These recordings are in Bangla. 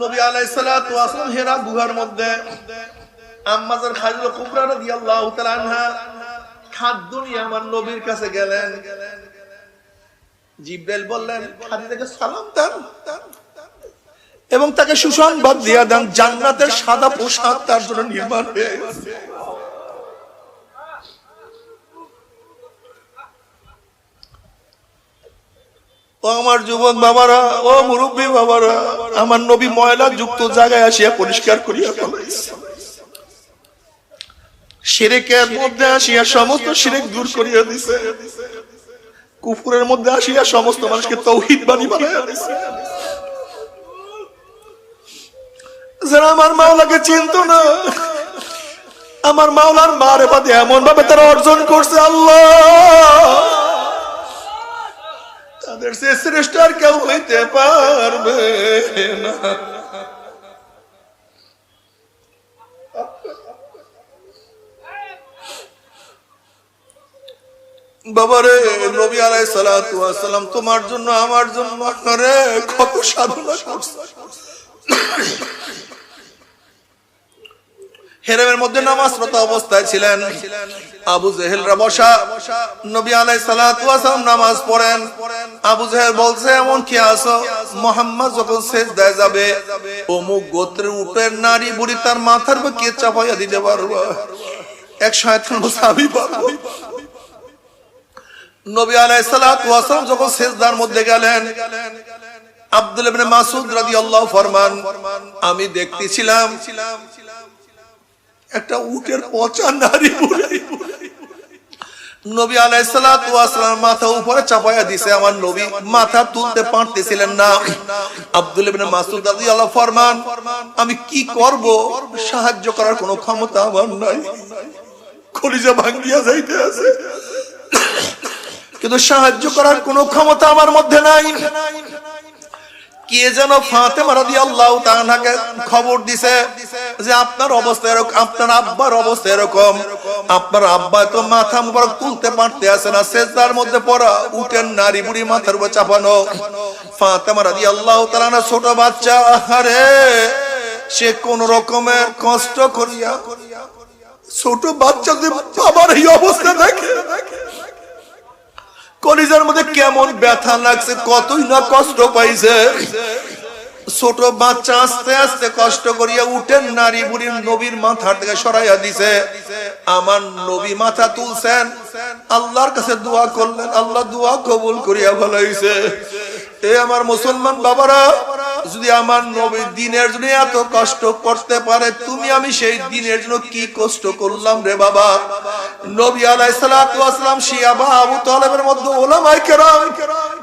নবী হেরা গুহার মধ্যে আম্মাজার রাদি আল্লাহ খাদ্য নিয়ে আমার নবীর কাছে গেলেন। জিব্রাইল বললেন, খাদিজাকে সালাম দেন এবং তাকে সুসংবাদ দিয়া দেন, জান্নাতের সাদা পোশাক তার জন্য নির্মাণ হয়ে ও আমার যুবক বাবারা, ও মুরব্বী বাবারা, আমার নবী ময়লা যুক্ত জায়গায় আসিয়া পরিষ্কার করিয়া ফেলাইছে। মধ্যে আসিয়া সমস্ত সিরেক দূর করিয়া দিছে। কুফুরের মধ্যে আসিয়া সমস্ত মানুষকে তৌহিদ বাণী বানাইয়া দিছে। যারা আমার মাওলাকে চিনত না, আমার মাওলার মারে বাদে এমন ভাবে তারা অর্জন করছে আল্লাহ। তাদের সে শ্রেষ্ঠ আর কেউ হইতে পারবে না বাবারে, নবী আলাই সালাম তোমার জন্য, আমার জন্য রে কত সাধনা করছে হেরেমের মধ্যে নামাজরত অবস্থায় ছিলেন। আবু জেহেলরা বসা। নবী আলাই সালাম নামাজ পড়েন। আবু জেহেল বলছে, এমন কি আছো? মোহাম্মদ যখন শেষ দেয় যাবে, অমুক গোত্রের উপরের নারী বুড়ি তার মাথার উপর কে চাপাইয়া দিতে পারব? এক শয়তান পারব। নবী আলাই সালাম যখন শেষদার মধ্যে গেলেন, আব্দুল মাসুদ রাদিয়াল্লাহু ফরমান, আমি দেখতেছিলাম একটা উটের পচা নারী নবী আলাইসালাম মাথা উপরে চাপাইয়া দিছে আমার নবী। মাথা তুলতে পারতেছিলেন না। আব্দুল ফরমান, আমি কি করব? সাহায্য করার কোনো ক্ষমতা আমার নাই। কলিজা ভাঙ্গিয়া যাইতে আছে। কিন্তু সাহায্য করার কোনো ক্ষমতা আমার মধ্যে নাই। কে যেন ফাতেমা খবর দিছে যে আপনার অবস্থা এরকম আপনার আব্বার অবস্থা এরকম। আপনার আব্বা তো মাথা তুলতে পারতে না মধ্যে পড়া উঠেন নারী বুড়ি মাথার উপর চাপানো। ফাতেমা রাদিয়াল্লাহু তাআলা ছোট বাচ্চা আরে সে কোন রকমের কষ্ট করিয়া ছোট বাচ্চাদের বাবার এই অবস্থা দেখে। কলিজার মধ্যে কেমন ব্যথা লাগছে, কতই না কষ্ট পাইছে। ছোট বাচ্চা আস্তে আস্তে কষ্ট করিয়া উঠেন নারী বুড়ির নবীর মাথা থেকে সরাইয়া দিছে। আমার নবী মাথা তুলছেন, আল্লাহর কাছে দোয়া করলেন, আল্লাহ দোয়া কবুল করিয়া ভালাইছে এ আমার মুসলমান বাবারা, যদি আমার নবী দিনের জন্য এত কষ্ট করতে পারে, তুমি আমি সেই দিনের জন্য কি কষ্ট করলাম রে বাবা? নবী আলাইহিস সালাতু ওয়াসালাম শিয়াবা আবু তালেবের মধ্যে ওলামায়ে কেরাম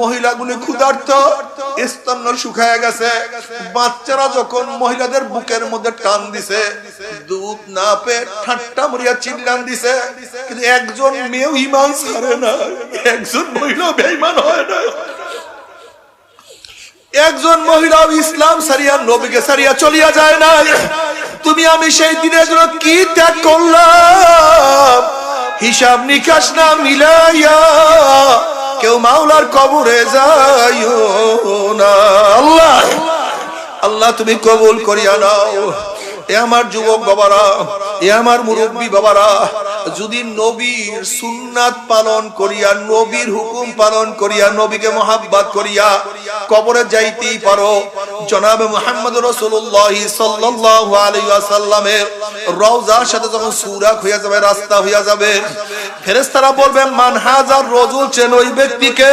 মহিলাগুলি ক্ষুধার্ত, স্তন্য শুকায় গেছে। বাচ্চারা যখন মহিলাদের বুকের মধ্যে টান দিছে, দুধ না পেয়ে ঠাট্টা মরিয়া চিল্লান দিছে। কিন্তু একজন মেয়েও ইমান ছাড়ে না, একজন মহিলা বেঈমান হয় না। একজন মহিলা ইসলাম সারিয়া নবীকে সারিয়া চলিয়া যায় না। তুমি আমি সেই দিনের জন্য কি ত্যাগ করলাম? হিসাব নিকাশ না মিলাইয়া কেউ মাওলার কবরে যাইও না। আল্লাহ আল্লাহ তুমি কবুল করিয়া নাও। এ আমার যুবক বাবারা, এ আমার মুরব্বী বাবারা যদি নবীর সুন্নাত পালন করিয়া, নবীর হুকুম পালন করিয়া, নবীকে মোহাব্বত করিয়া কবরে যাইতেই পারো, জনাব মুহাম্মদ রাসূলুল্লাহ সাল্লাল্লাহু আলাইহি ওয়াসাল্লামের রওজার সাথে যখন সুরাক হইয়া যাবে, রাস্তা হইয়া যাবে, ফেরেশতারা বলবে, মান হাজার রজুল চেন ওই ব্যক্তিকে?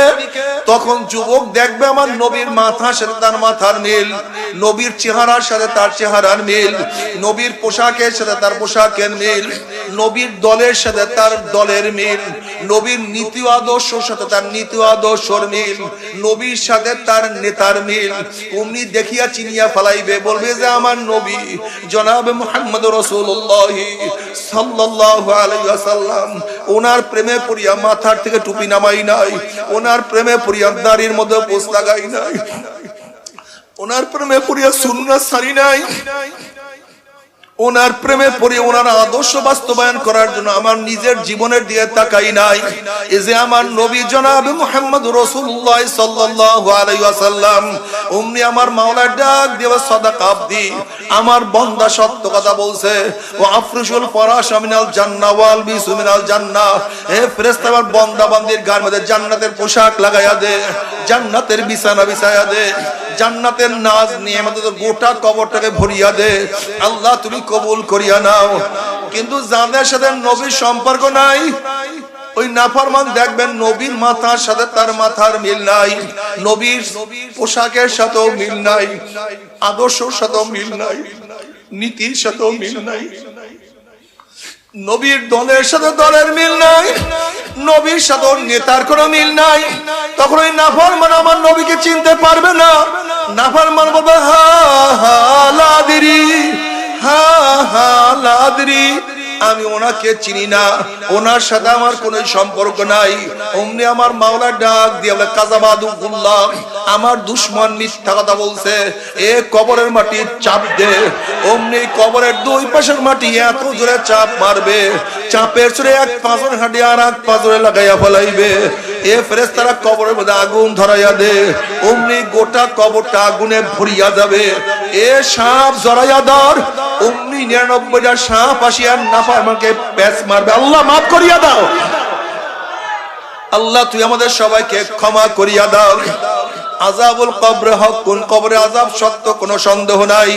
তখন যুবক দেখবে আমার নবীর মাথার সাথে তার মাথার মিল, নবীর চেহারার সাথে তার চেহারার মিল, নবীর পোশাকের সাথে তার পোশাকের মিল, নবীর দলের সাথে তার দলের মিল। নবীর নীতি আদর্শের সাথে তার নীতি আদর্শর মিল। নবীর সাথে তার নেতার মিল। অমনি দেখিয়া চিনিয়া ফেলাইবে, বলবে যে আমার নবী জনাব মুহাম্মদ ওয়াসাল্লাম। ওনার প্রেমে পড়িয়া মাথার থেকে টুপি নামাই নাই। ওনার প্রেমে পড়িয়া দাড়ির মধ্যে পোষ লাগাই নাই। ওনার প্রেমে পড়িয়া সুন্নাত সারি নাই। ওনার প্রেমে পড়ে, ওনার আদর্শ বাস্তবায়ন করার জন্য আমার নিজের জীবনের দিয়ে তাকাই নাই। এই যে আমার নবী জনাব মোহাম্মদ রাসূলুল্লাহ সাল্লাল্লাহু আলাইহি অমনি আমার মাওলা ডাক দেওয়া সাদাকা আব্দি, আমার বন্দা সত্য কথা বলছে। ও আফরিসুল ফরাশ মিনাল জান্নাহ, ওয়াল বিসু মিনাল জান্নাহ। হে ফেরেশতা, আমার বান্দা বান্দির গায়ের মধ্যে জান্নাতের পোশাক লাগাইয়া দে, জান্নাতের বিছানা বিছাইয়া দে। জান্নাতের নাজ নিয়ে আমাদের গোটা কবরটাকে ভরিয়া দে। আল্লাহ, তুমি কবুল করিয়া নাও। কিন্তু যাদের সাথে নবীর সম্পর্ক নাই, ওই নাফরমান দেখবেন নবীর মাথার সাথে তার মাথার মিল নাই, নবীর পোশাকের সাথেও মিল নাই, আদর্শর সাথেও মিল নাই, নীতির সাথেও মিল নাই। নবীর দলের সাথে দলের মিল নাই, নবীর সাথে নেতার কোনো মিল নাই। তখন ওই নাফার মানে আমার নবীকে চিনতে পারবে না। নাফার মান বলবে, হা হা, লাদিরি, হা হা, লাদিরি। আমি ওনাকে চিনি না। ওনার সাথে আমার কোনো সম্পর্ক নাই। অমনি আমার মাওলা ডাক দিয়ে বলে, কাজাবাদু গুল্লাম আমার দুশ্মন মিথ্যা কথা বলছে। এ কবরের মাটি চাপ দে। অমনি কবরের দুই পাশের মাটি এত জোরে চাপ মারবে। চাপের সুরে এক পাঁচর হাঁটি আর এক পাঁচরে লাগাইয়া ফেলাইবে। এ কবরের আগুন দে। গোটা কবরটা আগুনে ভরিয়া যাবে। এ সাপ সাপ আসিয়া মারবে। আল্লাহ মাফ করিয়া দাও। আল্লাহ, তুই আমাদের সবাইকে ক্ষমা করিয়া দাও। আজাবুল কবর হক, কোন কবরে আজাব সত্য, কোনো সন্দেহ নাই।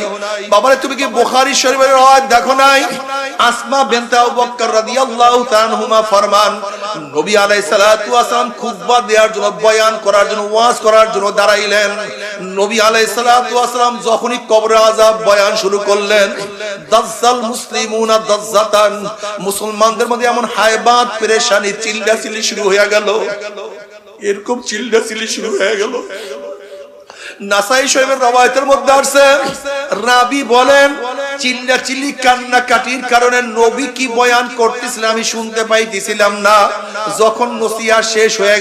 বাবারে, তুমি কি বুখারী শরীফের রাওয়াত দেখো নাই? আসমা বিনতে আবু বকর রাদিয়াল্লাহু তাআলা হুমা ফরমান, নবী আলাইহিস সালাতু ওয়াসালাম খুতবা দেওয়ার জন্য, বয়ান করার জন্য, ওয়াজ করার জন্য দাঁড়াইলেন। নবী আলাইহিস সালাতু ওয়াসালাম যখনই কবরে আযাব বয়ান শুরু করলেন, দাজ্জাল মুসলিমুনা দাজ্জাতান মুসলমানদের মধ্যে এমন হায়বাত, পেরেশানি, চিল্লাচিল্লি শুরু হয়ে গেল। এরকম শুরু গেল। চিল্লা চিল্লি শেষ হয়ে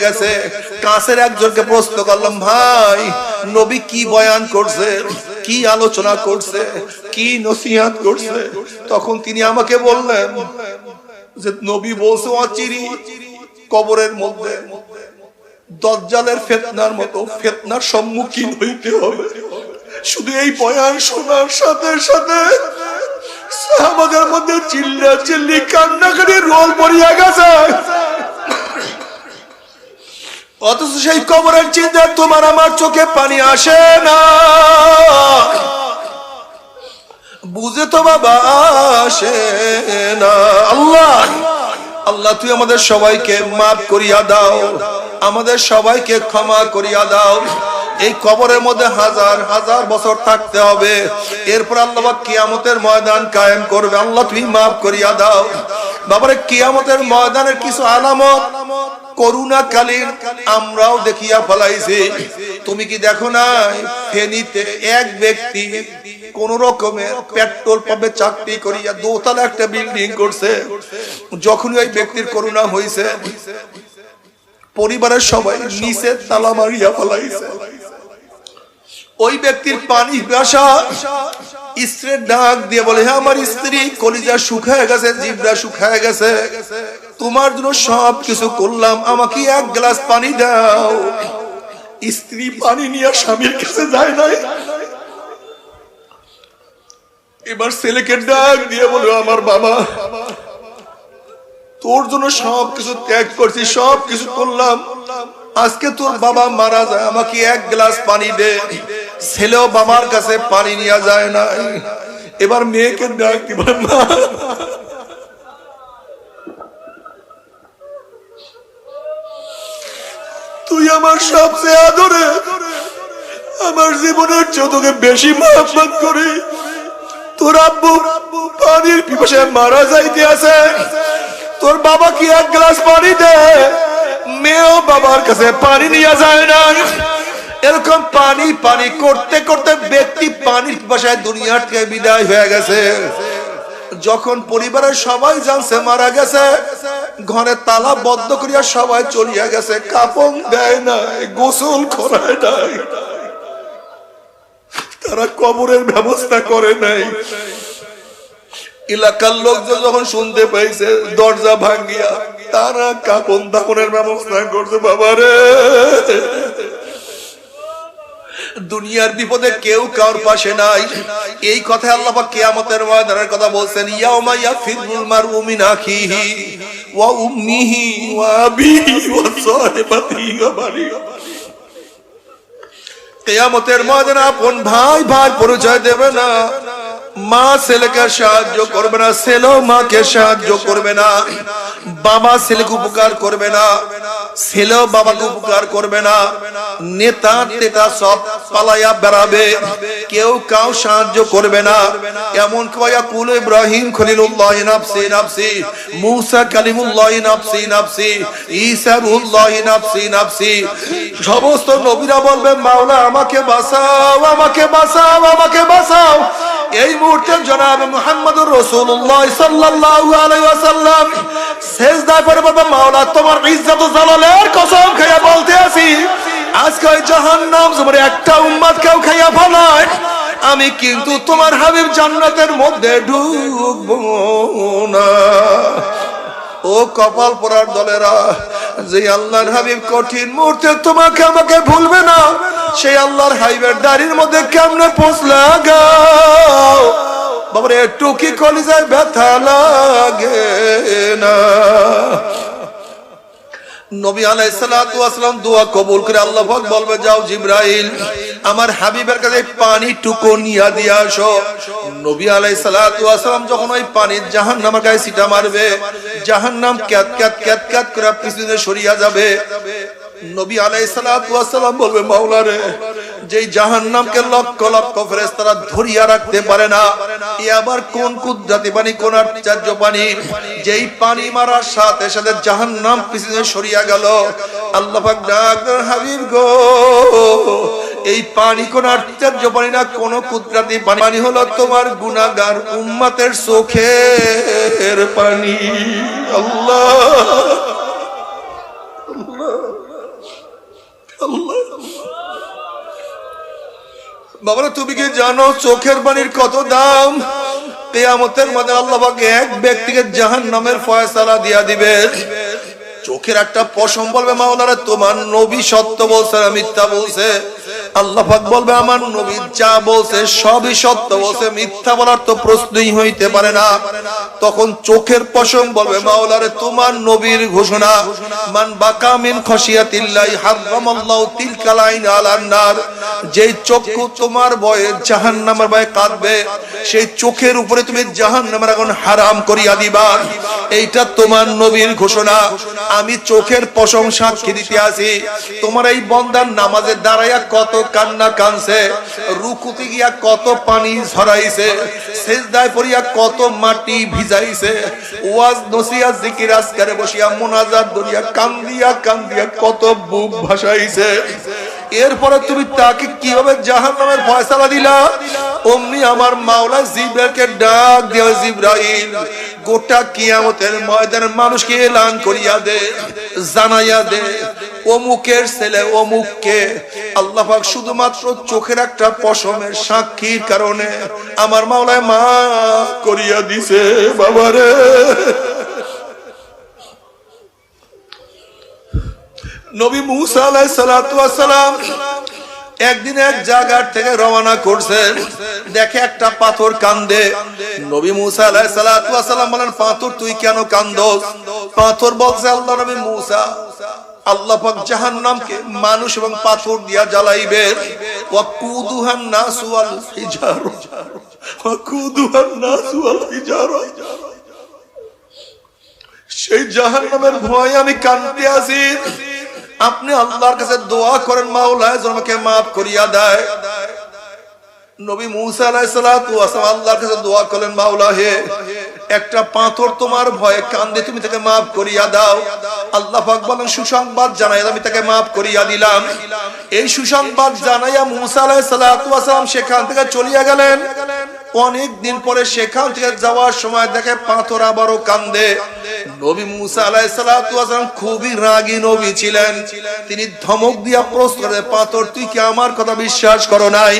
গেছে, কাছের একজনকে প্রশ্ন করলাম, ভাই, নবী কি বয়ান করছে? কি আলোচনা করছে? কি নসিহাত করছে? তখন তিনি আমাকে বললেন যে, নবী বলছে, অচিরি কবরের মধ্যে দজ্জালের ফেতনার মতো ফেতনার সম্মুখীন হইতে হবে। শুধু এই বয়ান শোনার সাথে সাথে আমাদের মধ্যে চিল্লা চিল্লি কান্নাকাটি রোল পড়িয়া গেছে। অথচ সেই কবরের চিন্তা, তোমার আমার চোখে পানি আসে না। বুঝে তো বাবা, আসে না। আল্লাহ! আল্লাহ তুই আমাদের সবাইকে মাফ করিয়া দাও। আমাদের সবাইকে ক্ষমা করিয়া দাও। এই কবরের মধ্যে হাজার হাজার বছর থাকতে হবে। এরপর আল্লাহ কিয়ামতের ময়দান কায়েম করবে। আল্লাহ তুমি মাফ করিয়া দাও। বাবারে, কিয়ামতের ময়দানের কিছু আলামত করুণা কালীন আমরাও দেখিয়া ফলাইছি। তুমি কি দেখো না ফেনীতে এক ব্যক্তি কোন রকমের পেট্রোল পাম্পে চাকরি করিয়া দোতলা একটা বিল্ডিং করছে। যখনই ওই ব্যক্তির করুণা হয়েছে পরিবারের সবাই নিচে তালা মারিয়া ফলাইছে। ওই ব্যক্তির পানি বাসা স্ত্রীর ডাক দিয়ে বলে হ্যাঁ আমার স্ত্রী, কলিজা শুকায় গেছে জিভটা শুকায় গেছে। তোমার জন্য সব কিছু করলাম, আমাকে এক গ্লাস পানি দাও। স্ত্রী পানি নিয়ে স্বামীর কাছে যায় নাই। এবার ছেলেকে ডাক দিয়ে বলো, আমার বাবা, তোর জন্য সব কিছু ত্যাগ করছি, সব কিছু করলাম। আজকে তোর বাবা মারা যায়, আমাকে এক গ্লাস পানি দে। ছেলেও বাবার কাছে পানি নিয়ে যায় না এবার মেয়েকে ডাক দিবার না। তুই আমার সবচেয়ে আদরে, আমার জীবনের চোখে বেশি মহাব্বত করি। তোর আব্বু পানির পিপাসায় মারা যাইতে আছে। তোর বাবা কি এক গ্লাস পানি দে মেয়েও বাবার কাছে পানি নিয়ে যায় না এরকম পানি পানি করতে করতে ব্যক্তি পানির বাসায় দুনিয়ার থেকে বিদায় হয়ে গেছে। যখন পরিবারের সবাই জানছে মারা গেছে, ঘরে তালা বদ্ধ করিয়া সবাই চলিয়া গেছে কাপন দেয় নাই, গোসল করায় নাই। তারা কবরের ব্যবস্থা করে নাই। এলাকার লোকজন যখন শুনতে পাইছে, দরজা ভাঙ্গিয়া তারা কাপন দাপনের ব্যবস্থা করছে, বাবারে! দুনিয়ার বিপদে কেউ কার পাশে নাই। এই কথা আল্লাহ পাক ময়দানের কথা বলছেন, ইয়াউমা ওয়া উম্মিহি ওয়া আবিহি ওয়া সাহিবাতিহি ওয়া কেয়ামতের ময়দানে আপন ভাই ভাই পরিচয় দেবে না। মা ছেলেকে সাহায্য করবে না, ছেলেও মাকে সাহায্য করবে না, বাবা ছেলেকে উপকার করবে না, ছেলেও বাবাকে উপকার করবে না, নেতা নেতা সব পালাইয়া বেড়াবে, কেউ কাউ সাহায্য করবে না। এমন কয়া, কুল ইব্রাহিম খলিলুল্লাহ নাফসি নাফসি, মুসা কালিমুল্লাহ নাফসি নাফসি, ঈসা রুহুল্লাহ নাফসি নাফসি। সমস্ত নবীরা বলবে, মাওলা, আমাকে বাঁচাও আমাকে বাঁচাও আমাকে বাঁচাও। এই মুহূর্তে জনাব মুহাম্মদুর রাসূলুল্লাহ সাল্লাল্লাহু আলাইহি ওয়াসাল্লাম সেজদায় পড়ে বাবা মাওলা, তোমার ইজ্জত জালালের কসম খাইয়া বলতে আছি। আজকে ওই জাহান্নাম তোমার একটা উম্মত কেউ খাইয়া ফলায় আমি কিন্তু তোমার হাবিব জান্নাতের মধ্যে ঢুকবো না। ও কপাল পরার দলেরা যে আল্লাহর হাবিব কঠিন মুহূর্তে তোমাকে আমাকে ভুলবে না, সেই আল্লাহর হাইবের দাড়ির মধ্যে কেমনে পৌঁছলা লাগাও? বাবারে টুকি কলিজায় ব্যথা লাগে? নবী ওয়াসালাম দোয়া কবুল করে আল্লাহ পাক বলবে, যাও জিব্রাইল, আমার হাবিবের কাছে পানি টুকু নিয়া দিয়ে আসো। নবী ওয়াসালাম যখন ওই পানি জাহান্নামের গায়ে সিটা মারবে, জাহান্নাম ক্যাত ক্যাত ক্যাত ক্যাত করে পিছনে সরিয়া যাবে। নবী আলাই সালাতু ওয়াসালাম বলবে মাওলা যেই জাহান্নামকে লক্ষ লক্ষ ফেরেশতারা ধরিয়া রাখতে পারে না, এ আবার কোন কুদরতি পানি কোন আশ্চর্য পানি যেই পানি মারার সাথে সাথে জাহান্নাম পিছনে সরিয়া গেল। আল্লাহ ডাকলেন হাবিব গো, এই পানি কোন আশ্চর্য পানি না, কোন কুদরতি পানি পানি হলো তোমার গুনাহগার উম্মতের চোখের পানি। আল্লাহ। বাবারা, তুমি কি জানো চোখের পানির কত দাম? কেয়ামতের মধ্যে আল্লাহ এক ব্যক্তিকে জাহান নামের ফয়সালা দিয়া দিবে চোখের একটা পশম বলবে মাওলারা তোমার নবী সত্য বলছে, না মিথ্যা বলছে? আল্লাহ পাক বলবে, আমার নবী যা বলছে, সবই সত্য বলছে, মিথ্যা বলার তো প্রশ্নই হইতে পারে না। তখন চোখের পশম বলবে, মাওলারে, তোমার নবীর ঘোষণা, মান বাকা মিন খশিয়াতিল্লাহি হারামাল্লাহু তিলকাল আইন আলান নার। যেই চক্ষু তোমার ভয়ে জাহান্নামের ভয়ে কাঁদবে, সেই চোখের উপরে তুমি জাহান্নামের আগুন হারাম করিয়া দিবা। এইটা তোমার নবীর ঘোষণা। আমি চোখের প্রশংসা দিতে আছি তোমার এই বন্দার নামাজের দাঁড়াইয়া কত কান্না কানছে, রুকুতে গিয়া কত পানি ঝরাইছে, সেজদায় পড়িয়া কত মাটি ভিজাইছে। ওয়াজ নসিয়া জিকির, আজকারে বসিয়া মোনাজাত দরিয়া কান্দিয়া কান্দিয়া কত বুক ভাসাইছে। এরপরে তুমি তাকে কীভাবে জাহান নামের ফয়সালা দিলা? অমনি আমার মাওলা জিব্রাইলকে ডাক দিও জিব্রাইল গোটা কিয়ামতের ময়দানে মানুষকে এলান করিয়া দে, জানাইয়া দে, অমুকের ছেলে অমুককে। আল্লাহ পাক শুধুমাত্র চোখের একটা পশমের সাক্ষীর কারণে আমার মাওলায় মা করিয়া দিছে বাবারে নবী মুসা আলাইহিস সালাতু ওয়াস সালাম একদিন এক জায়গার থেকে রওনা করছেন দেখে একটা পাথর কান্দে। নবী মুসা আলাইহিস সালাতু ওয়াস সালাম বলেন, পাথর, তুই কেন কান্দোস? পাথর বলছে, আল্লাহ নবী মুসা, আল্লাহ পাক জাহান্নামকে মানুষ এবং পাথর দিয়া জ্বালাইবে। ওয়াকুদুহান নাসু ওয়াল হিজার। ওয়াকুদুহান নাসু ওয়াল হিজার। সেই জাহান্নামের ভয়ে আমি কাঁদতে আছি আপনি আল্লাহর কাছে দোয়া করেন মাওলা আমাকে মাফ করিয়া দেয়। নবী মুসা আল্লাহর কাছে দোয়া মাওলা হে একটা পাথর তোমার ভয়ে তুমি তাকে করিয়া দাও। আল্লাহ পাক বলেন, সুসংবাদ জানাই আমি তাকে করিয়া দিলাম। এই সুসংবাদ জানাইয়া মুসা ওয়াসালাম সেখান থেকে চলিয়া গেলেন। অনেক দিন পরে সেখান থেকে যাওয়ার সময় দেখে পাথর আবারও কান্দে। নবী মুসা আলাইসালাম খুবই রাগী নবী ছিলেন। তিনি ধমক দিয়া প্রশ্ন পাথর, তুই কি আমার কথা বিশ্বাস করো নাই?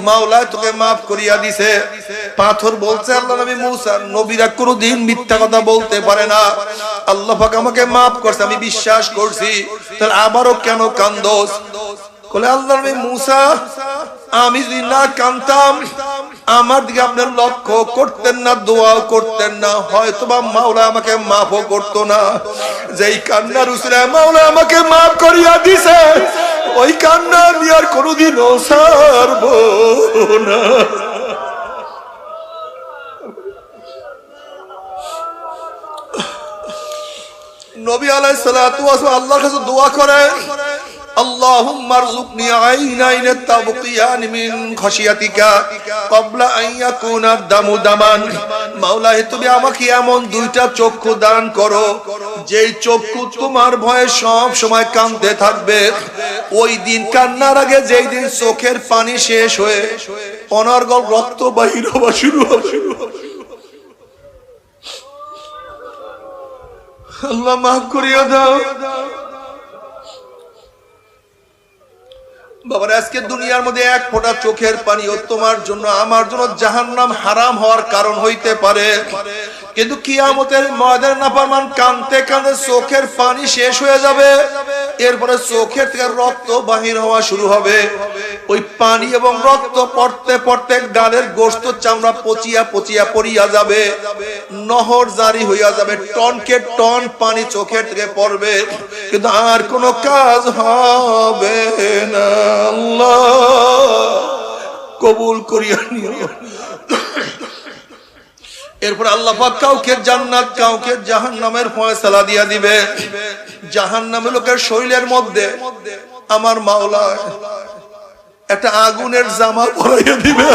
মাওলা তোকে মাফ করিয়া দিছে। পাথর বলছে, আল্লাহ নবী মুসা, নবীরা কোনোদিন মিথ্যা কথা বলতে পারে না। আল্লাহ পাক আমাকে মাফ করছে, আমি বিশ্বাস করছি। তাহলে আবারও কেন কান্দোস? আল্লাহ মুসা, আমি যদি না কানতাম, আমার দিকে আপনার লক্ষ্য করতেন না, দোয়াও করতেন না হয়তো বা মাওলা আমাকে মাফও না। যেই কান্নার উসরে মাওলা আমাকে মাফ করিয়া দিছে, ওই কান্না আমি আর কোনোদিন সারবো না। নবী আলাইহিস সালাতু আল্লাহর কাছে দোয়া করে। اللهم ارزقني عينين تبقيان من خشيتك قبل ان يكون الدم دما মাওলা হে তুমি আমাকে এমন দুইটা চক্ষু দান করো যেই চক্ষু তোমার ভয়ে সব সময় কাঁদতে থাকবে ওই দিন কান্নার আগে যেই দিন চোখের পানি শেষ হয়ে অনর্গল রক্ত বাহির হওয়া শুরু হবে আল্লাহ মাফ করিয়া দাও বাবার, আজকে দুনিয়ার মধ্যে এক ফোঁটা চোখের পানি ও তোমার জন্য, আমার জন্য জাহান্নাম হারাম হওয়ার কারণ হইতে পারে। কিন্তু কিয়ামতের ময়দানে নাফরমান কানতে কানতে চোখের পানি শেষ হয়ে যাবে। এরপরে চোখের থেকে রক্ত বাহির হওয়া শুরু হবে। ওই পানি এবং রক্ত পড়তে পড়তে ডালের গোস্ত চামড়া পচিয়া পচিয়া পড়িয়া যাবে। নহর জারি হইয়া যাবে। টনকে টন পানি চোখের থেকে পড়বে। কিন্তু আর কোনো কাজ হবে না। কবুল করিয়া নিও। এরপর আল্লাহ কাউকে জান্নাত, কাউকে জাহান্নামের ফয়সালা দিয়া দিবে। জাহান্নামের লোকের শরীরের মধ্যে আমার মাওলা একটা আগুনের জামা পরাইয়া দিবে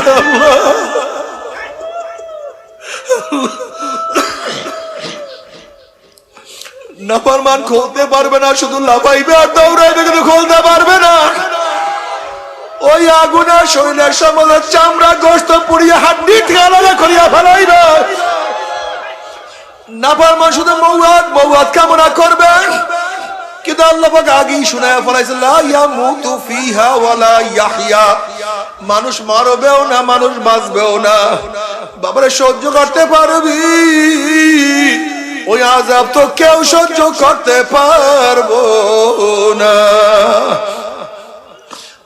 নাফরমান খুলতে পারবে না, শুধু লাফাইবে আর দৌড়াইবে কিন্তু খুলতে পারবে না। ওই আগুনের শরীরের সম্বন্ধে চামড়া, গোস্ত পুড়িয়ে হাড্ডি আলাদা করিয়া ফেলাইবে। নাফরমান শুধু মৌয়াত মৌয়াত কামনা করবে। কিন্তু আল্লাহ পাক আগেই শুনায় ফলাইছে, লা ইয়ামুতু ফিহা ওয়ালা ইয়াহইয়া। মানুষ মারবেও না, মানুষ বাঁচবেও না। বাবারে, সহ্য করতে পারবি? ওই আজাব তো কেউ সহ্য করতে পারব না।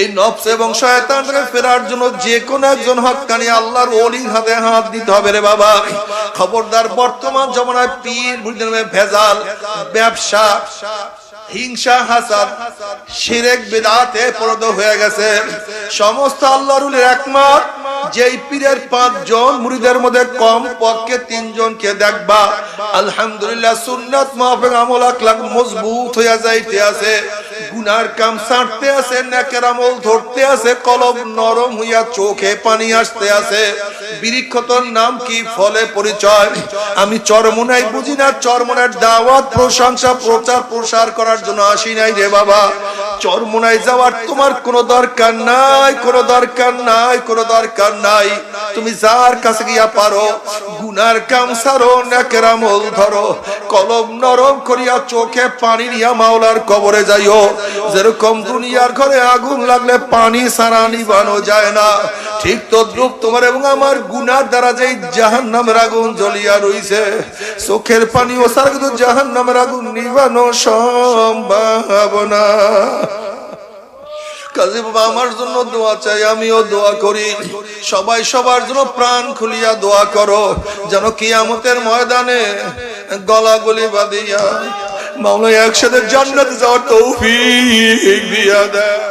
এই নফস এবং শয়তান থেকে ফেরার জন্য যে কোনো একজন হক্কানি আল্লাহর ওলির হাতে হাত দিতে হবে রে বাবা। খবরদার বর্তমান জমানায় পীর ভেজাল, ব্যবসা, হিংসা, হাসাদ, শিরেক, বিদাতে হয়ে গেছে। সমস্ত আল্লাহর ওলির একমত যেই পীরের পাঁচজন মধ্যে কম পক্ষে তিনজনকে দেখবা। আলহামদুলিল্লাহ সুন্নাত মাহফিক আমল আকলাক মজবুত হইয়া যাইতে আছে। গুনার কাম ছাড়তে আছে, নেকের ধরতে আছে, কলম নরম হইয়া চোখে পানি আসতে আছে। বৃক্ষতর নাম কি? ফলে পরিচয়। আমি চরমুনাই বুঝি না, চরমুনার দাওয়াত, প্রশংসা, প্রচার, প্রসার করার জন্য আসি নাই রে বাবা। চরমুনাই যাওয়ার তোমার কোনো দরকার নাই, কোনো দরকার নাই, কোনো দরকার নাই। তুমি যার কাছে গিয়া পারো, গুনার কাম সারো, নেকের ধরো। কলম নরম করিয়া চোখে পানি নিয়া মাওলার কবরে যাইও। যেরকম দুনিয়ার ঘরে আগুন লাগলে পানি সারা নিবানো যায় না। ঠিক তদ্রুপ তোমার এবং আমার গুনার দ্বারা যেই জাহান নামের আগুন জ্বলিয়া রইছে, চোখের পানি ও সারা কিন্তু জাহান নামের আগুন নিবানো সম্ভব না। বাবা, আমার জন্য দোয়া চাই, আমিও দোয়া করি। সবাই সবার জন্য প্রাণ খুলিয়া দোয়া করো, যেন কিয়ামতের ময়দানে গলাগলি বাঁধিয়া মাওলা একসাথে জান্নাতে যাওয়ার তৌফিক দিয়া দেয়।